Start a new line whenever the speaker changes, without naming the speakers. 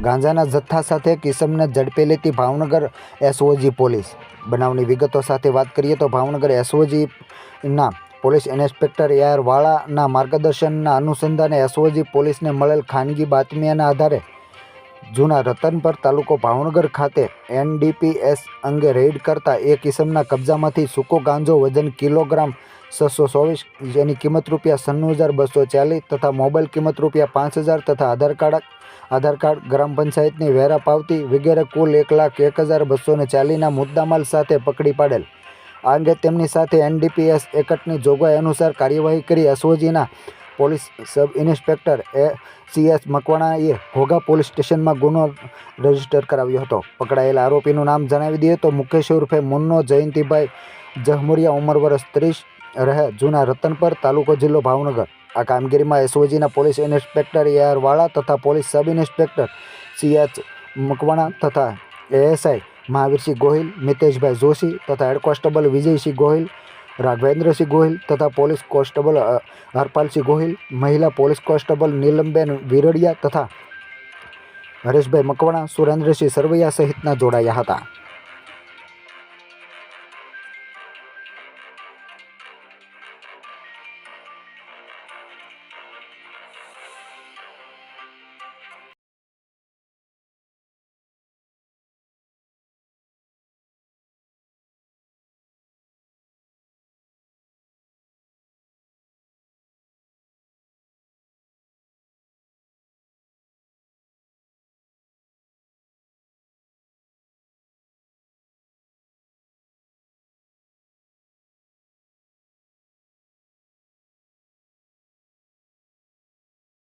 ગાંજાના જથ્થા સાથે કિસમને ઝડપી લેતી ભાવનગર એસઓજી પોલીસ. બનાવની વિગતો સાથે વાત કરીએ તો ભાવનગર એસઓજીના પોલીસ ઇન્સ્પેક્ટર એ વાળાના માર્ગદર્શનના અનુસંધાને એસઓજી પોલીસને મળેલ ખાનગી બાતમીના આધારે જૂના રતનપર તાલુકો ભાવનગર ખાતે એનડીપીએસ અંગે રેડ કરતા એ કિસમના કબજામાંથી સૂકો ગાંજો વજન કિલોગ્રામ છસો ચોવીસ જેની કિંમત રૂપિયા સન્નું હજાર બસો ચાલીસ તથા મોબાઈલ કિંમત રૂપિયા પાંચ હજાર તથા આધાર કાર્ડ આધાર કાર્ડ ગ્રામ પંચાયતની વેરા પાવતી વગેરે કુલ એક લાખ એક હજાર બસો ને ચાલીસના મુદ્દામાલ સાથે પકડી પાડેલ. આ અંગે તેમની સાથે એનડીપીએસ એકટની જોગવાઈ અનુસાર કાર્યવાહી કરી એસઓજીના police sub inspector A CS મકવાણાએ Ghogha police સ્ટેશનમાં ગુનો રજિસ્ટર કરાવ્યો હતો. પકડાયેલા આરોપીનું નામ જણાવી દઈએ તો મુકેશ ઉર્ફે મુન્નો જયંતિભાઈ જહમુરિયા ઉંમર વર્ષ ત્રીસ રહે જૂના રતનપર તાલુકો જિલ્લો ભાવનગર. આ કામગીરીમાં એસઓજીના police inspector A R Vala તથા police sub inspector C H Makwana તથા એએસઆઈ મહાવીરસિંહ ગોહિલ, મિતેશભાઈ જોશી તથા હેડ કોન્સ્ટેબલ વિજયસિંહ ગોહિલ, રાઘવેન્દ્રસિંહ ગોહિલ તથા પોલીસ કોન્સ્ટેબલ હરપાલસિંહ ગોહિલ, મહિલા પોલીસ કોન્સ્ટેબલ નીલમબેન વિરડિયા તથા હરેશભાઈ મકવાણા, સુરેન્દ્રસિંહ સરવૈયા સહિતના જોડાયા હતા.